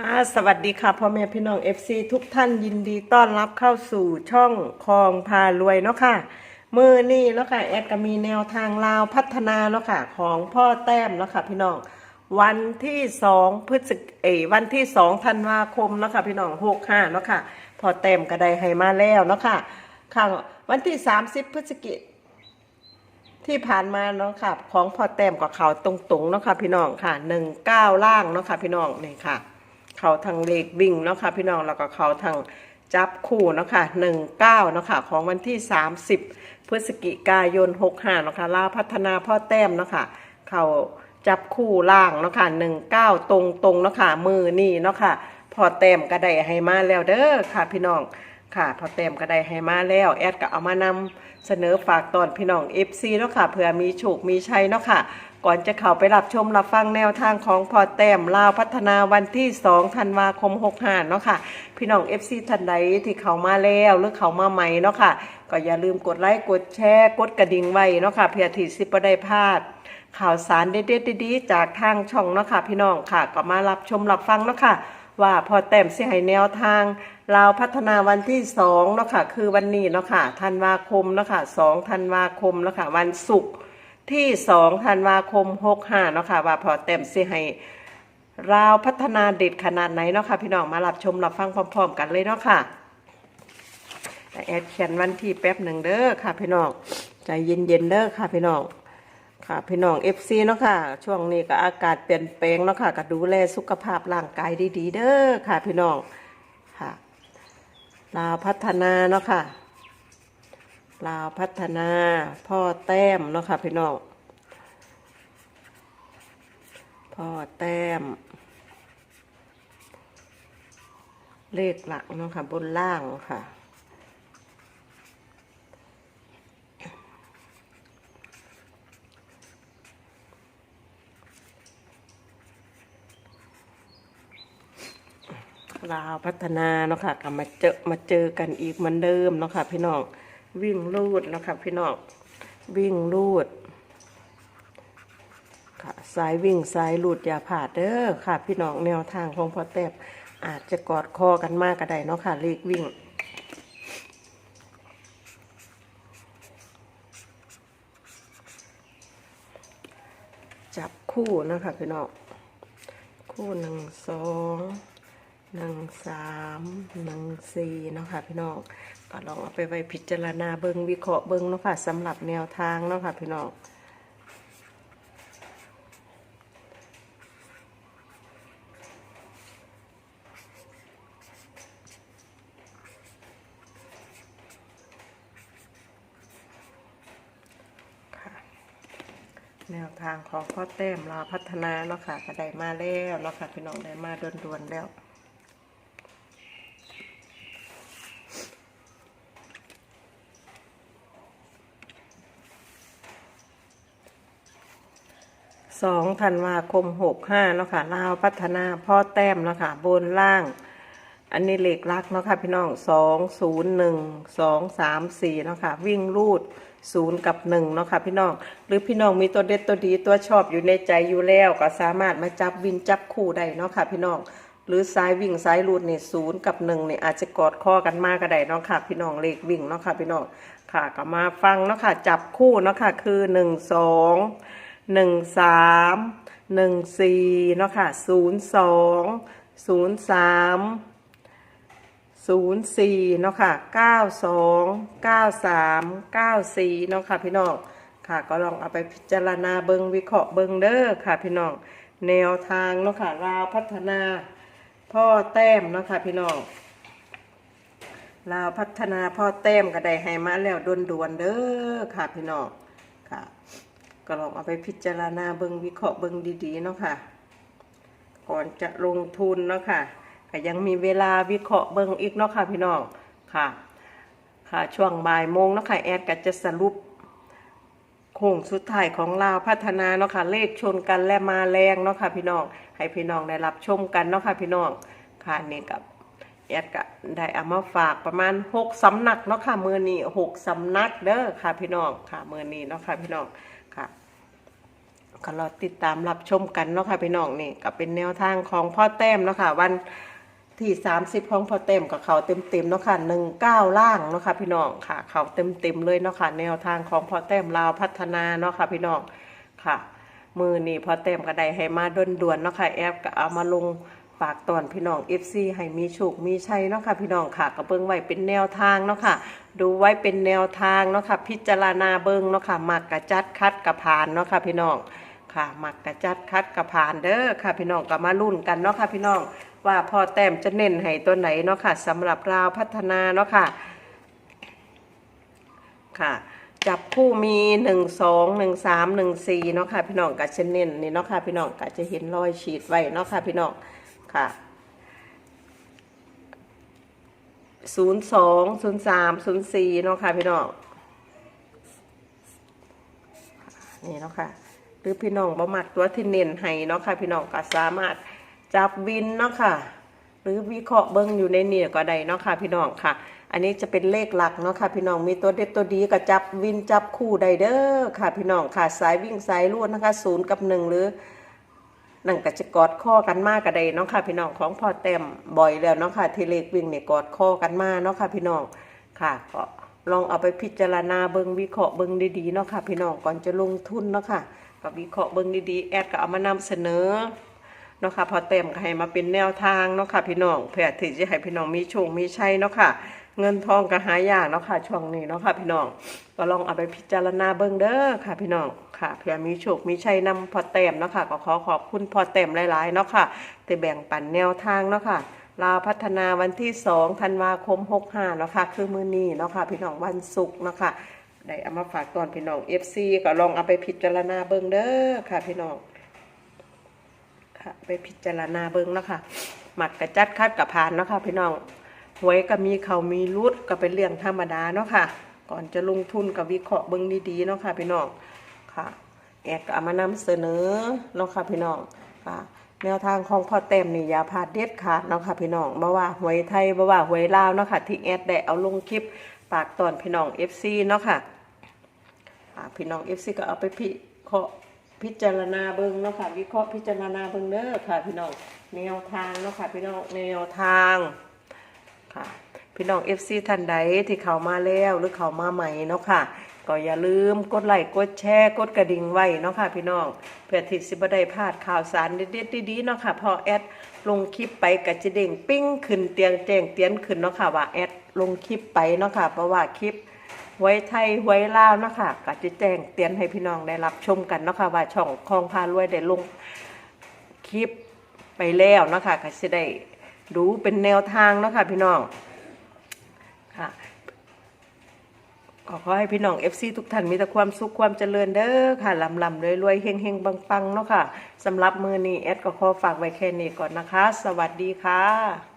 ค่ะ สวัสดีค่ะพ่อแม่พี่น้อง FC ทุกท่านยินดีต้อนรับเข้าสู่ช่องคลองพารวยเนาะค่ะมือนี่แล้วค่ะแอดก็มีแนวทางลาวพัฒนาเนาะค่ะของพ่อแต้มเนาะค่ะพี่น้อง วันที่สองพฤศจิเอยวันที่สองธันวาคมเนาะค่ะพี่น้องหกห้าเนาะค่ะพ่อแต้มก็ได้ให้มาแล้วเนาะค่ะค่ะวันที่สามสิบพฤศจิกที่ผ่านมาเนาะค่ะ ของพ่อแต้มกับเขาตรงๆเนาะค่ะพี่น้องค่ะหนึ่งเก้าล่างเนาะค่ะพี่น้องนี่ค่ะ เขาทางเลขวิ่งเนาะค่ะพี่น้องแล้วก็เขาทางจับคู่เนาะค่ะหนึ่งเก้าเนาะค่ะของวันที่สามสิบพฤศจิกายนหกห้าเนาะค่ะลาพัฒนาพ่อแต้มเนาะค่ะเขาจับคู่ล่างเนาะค่ะหนึ่งเก้าตรงตรงเนาะค่ะมือนี่เนาะค่ะพอแต้มก็ได้ให้มาแล้วเด้อค่ะพี่น้องค่ะพอเต็มก็ได้ให้มาแล้วแอดก็เอามานำเสนอฝากตอนพี่น้อง FC เนาะค่ะเผื่อมีโชคมีชัยเนาะค่ะ ก่อนจะเข้าไปรับชมรับฟังแนวทางของพอแต้มลาวพัฒนาวันที่2ธันวาคม65เนาะค่ะ พี่น้อง FC ท่านใดที่เข้ามาแล้วหรือเข้ามาใหม่เนาะค่ะ ก็อย่าลืมกดไลค์กดแชร์ กดกระดิ่งไว้เนาะค่ะเพื่อที่สิบ่ได้พลาด ข่าวสารเด็ดๆดีๆจากทางช่องเนาะค่ะ พี่น้องค่ะ ก็มารับชมรับฟังเนาะค่ะ ว่าพอแต้มสิให้แนวทางลาวพัฒนาวันที่สองเนาะค่ะ คือวันนี้เนาะค่ะธันวาคมเนาะค่ะสองธันวาคมเนาะค่ะวันศุกร์ ที่สองธันวาคมหกห้าเนาะค่ะว่าพอแต้มสิให้ลาวพัฒนาเด็ดขนาดไหนเนาะค่ะพี่น้องมารับชมรับฟังพร้อม ๆ กันเลยเนาะค่ะแต่แอดเขียนวันที่แป๊บหนึ่งเด้อค่ะพี่น้องใจเย็นๆเด้อค่ะพี่น้องค่ะพี่น้อง FC เนาะค่ะ ช่วงนี้ก็อากาศเปลี่ยนแปลงเนาะค่ะก็ดูแลสุขภาพร่างกายดีๆ เด้อค่ะพี่น้องค่ะลาวพัฒนาเนาะค่ะ ลาวพัฒนาพ่อแต้มเนาะค่ะพี่น้องพ่อแต้ม เลขหลักเนาะค่ะบนล่างค่ะลาวพัฒนาเนาะค่ะกลับมาเจอมาเจอกันอีกเหมือนเดิมเนาะค่ะพี่น้อง วิ่งลูดนะคะพี่น้องวิ่งลูดค่ะสายวิ่งสายลูดอย่าผ่าดเด้อค่ะ พี่น้องแนวทางของพ่อแต้มอาจจะกอดคอกันมากก็ได้เนาะค่ะเลขวิ่งจับคู่นะคะพี่น้องคู่หนึ่งสองหนึ่งสามหนึ่งสี่นะคะพี่น้อง ก็ลองเอาไปไว้พิจารณาเบิงวิเคราะห์เบิงเนาะค่ะสำหรับแนวทางเนาะค่ะพี่น้องแนวทางของพ่อแต้มราพัฒนาเนาะค่ะก็ได้มาแล้วเนาะค่ะพี่น้องได้มาด่วนๆแล้ว สองธันวาคมหกห้าเนาะค่ะลาวพัฒนาพ่อแต้มเนาะค่ะบนล่าง อันนี้เหล็กลักเนาะค่ะพี่น้องสองศูนย์หนึ่งสองสามสี่เนาะค่ะวิ่งรูดศูนย์กับหนึ่งเนาะค่ะพี่น้อง หรือพี่น้องมีตัวเด็ดตัวดีตัวชอบอยู่ในใจอยู่แล้ว ก็สามารถมาจับวินจับคู่ได้เนาะค่ะพี่น้อง หรือสายวิ่งสายรูดเนี่ยศูนย์กับหนึ่งเนี่ยอาจจะกอดข้อกันมากก็ได้เนาะค่ะพี่น้องเลขวิ่งเนาะค่ะพี่น้องค่ะก็มาฟังเนาะค่ะจับคู่เนาะค่ะคือหนึ่งสอง หนึ่งสามหนึ่งสี่เนาะค่ะศูนย์สองศูนย์สามศูนย์สี่เนาะค่ะเก้าสองเก้าสามเก้าสี่เนาะค่ะพี่น้องค่ะก็ลองเอาไปพิจารณาเบิงวิเคราะห์เบิงเด้อค่ะพี่น้องแนวทางเนาะค่ะราวพัฒนาพ่อแต้มเนาะค่ะพี่น้องลาวพัฒนาพ่อแต้มก็ได้ให้มาแล้วด่วนๆเด้อค่ะพี่น้องค่ะ ก็ลองเอาไปพิจารณาเบิงวิเคราะห์เบิงดีๆเนาะค่ะ ก่อนจะลงทุนเนาะค่ะก็ยังมีเวลาวิเคราะห์เบิงอีกเนาะค่ะพี่น้องค่ะ ค่ะช่วงบ่ายโมงเนาะค่ะแอดก็จะสรุปโค้งสุดท้ายของลาวพัฒนาเนาะค่ะเลขชนกันและมาแรงเนาะค่ะพี่น้องให้พี่น้องได้รับชมกันเนาะค่ะพี่น้องค่ะนี่กับแอดก็ได้เอามาฝากประมาณหกสำนักเนาะค่ะมือนี้หกสำนักเด้อค่ะพี่น้องค่ะมือนี้เนาะค่ะพี่น้อง ก็รอติดตามรับชมกันเนาะค่ะพี่น้องนี่ก็เป็นแนวทางของพ่อแต้มเนาะค่ะวันที่30ของพ่อเต็มกับเขาเต็มๆเนาะค่ะ19ล่างเนาะค่ะพี่น้องค่ะ เขาเต็มๆเลยเนาะค่ะแนวทางของพ่อแต้มลาวพัฒนาเนาะค่ะพี่น้องค่ะ มือนี่พ่อเต็มก็ได้ให้มาด่วนๆเนาะค่ะแอปก็เอามาลงฝากตอนพี่น้อง FC ให้มีโชคมีชัยเนาะค่ะพี่น้องค่ะก็เบิ่งไว้เป็นแนวทางเนาะค่ะ ดูไว้เป็นแนวทางเนาะค่ะพิจารณาเบิ่งเนาะค่ะมักกระจัดคัดกระพานเนาะค่ะพี่น้อง ค่ะมักกระจัดคัดกระพานเด้อค่ะพี่น้องก็มาลุ้นกันเนาะค่ะพี่น้องว่าพ่อแต้มจะเน้นให้ตัวไหนเนาะค่ะสำหรับราวพัฒนาเนาะค่ะค่ะ จับคู่มีหนึ่งสองหนึ่งสามหนึ่งสี่เนาะค่ะพี่น้องก็จะเน้นนี่เนาะค่ะพี่น้องก็จะเห็นรอยฉีดไว้เนาะค่ะพี่น้องค่ะศูนย์สองศูนย์สามศูนย์สี่เนาะค่ะพี่น้องนี่เนาะค่ะ หรือพี่น้องบ่มักตัวที่เน้นให้เนาะค่ะ พี่น้องก็สามารถจับวินเนาะค่ะ หรือวิเคราะห์เบิ่งอยู่ในเนี่ยก็ได้เนาะค่ะ พี่น้องค่ะ อันนี้จะเป็นเลขหลักเนาะค่ะ พี่น้องมีตัวเด็ดตัวดีก็จับวินจับคู่ได้เด้อค่ะ พี่น้องค่ะสายวิ่งสายลวดนะคะศูนย์กับหนึ่งหรือนั่นก็จะกอดข้อกันมากก็ได้เนาะค่ะ พี่น้องของพ่อเต็มบ่อยแล้วเนาะค่ะที่เลขวิ่งเนี่ยกอดข้อกันมาเนาะค่ะ พี่น้องค่ะก็ลองเอาไปพิจารณาเบิงวิเคราะห์เบิงดีๆเนาะค่ะ พี่น้องก่อนจะลงทุนเนาะค่ะ ก็วิเคราะห์เบิ่งดีๆ แอดก็เอามานำเสนอเนาะค่ะพอเต็มก็ให้มาเป็นแนวทางเนาะค่ะพี่น้องเพื่อที่จะให้พี่น้องมีโชคมีชัยเนาะค่ะ เงินทองก็หายากเนาะค่ะช่วงนี้เนาะค่ะพี่น้องก็ลองเอาไปพิจารณาเบิ่งเด้อค่ะ พี่น้องค่ะเพื่อมีโชคมีชัยนำพอแต้มเนาะค่ะก็ขอขอบคุณพอแต้มหลายๆเนาะค่ะที่แบ่งปันแนวทางเนาะค่ะลาวพัฒนาวันที่2ธันวาคม 65เนาะค่ะคือมื้อนี้เนาะค่ะพี่น้องวันศุกร์เนาะค่ะ ได้เอามาฝากตอนพี่น้อง FC ก็ลองเอาไปพิจารณาเบิ่งเด้อค่ะ พี่น้องค่ะไปพิจารณาเบิ่งนะค่ะหมัดกระจัดคัดกับพานเนาะค่ะพี่น้องหวยก็มีเขามีรุดก็เป็นเรื่องธรรมดาเนาะค่ะ ก่อนจะลงทุนกับวิเคราะห์เบิ่งดีๆเนาะค่ะพี่น้องค่ะแอดก็เอามานำเสนอเนาะค่ะพี่น้องค่ะแนวทางของพ่อเต็มนี่อย่าพลาดเด็ดขาดเนาะค่ะพี่น้องบ่ว่าหวยไทยบ่ว่าหวยลาวเนาะค่ะที่แอดได้เอาลงคลิป ปากตอนพี่น้อง FC เนาะค่ะอ่าพี่น้อง FC ก็เอาไปพิเคราะห์พิจารณาเบิ้งเนาะค่ะ วิเคราะห์พิจารณาเบิ้งเด้อค่ะ พี่น้องแนวทางเนาะค่ะ พี่น้องแนวทางค่ะ พี่น้อง FC ท่านใดที่เข้ามาแล้วหรือเข้ามาใหม่เนาะค่ะ ก็อย่าลืมกดไลค์กดแชร์กดกระดิ่งไว้เนาะค่ะพี่น้อง เพื่อที่สิบ่ได้พลาดข่าวสารเด็ดๆดีๆเนาะค่ะพอแอดลงคลิปไปก็จะเด้งปิ้งขึ้นเตียงแจ้งเตือนขึ้นเนาะค่ะว่าแอดลงคลิปไปเนาะค่ะเพราะว่าคลิปหวยไทยหวยลาวเนาะคะก็จะแจ้งเตือนให้พี่น้องได้รับชมกันเนาะค่ะว่าช่องคลองพารวยได้ลงคลิปไปแล้วเนาะค่ะก็จะได้ดูเป็นแนวทางเนาะค่ะพี่น้องค่ะ ขอขอให้พี่น้อง FC ทุกท่านมีแต่ความสุขความเจริญเด้อค่ะลำลำรวยรวยเฮงเฮงปังปังเนาะค่ะสำหรับมือนี้แอดก็ขอฝากไว้แค่นี้ก่อนนะคะ สวัสดีค่ะ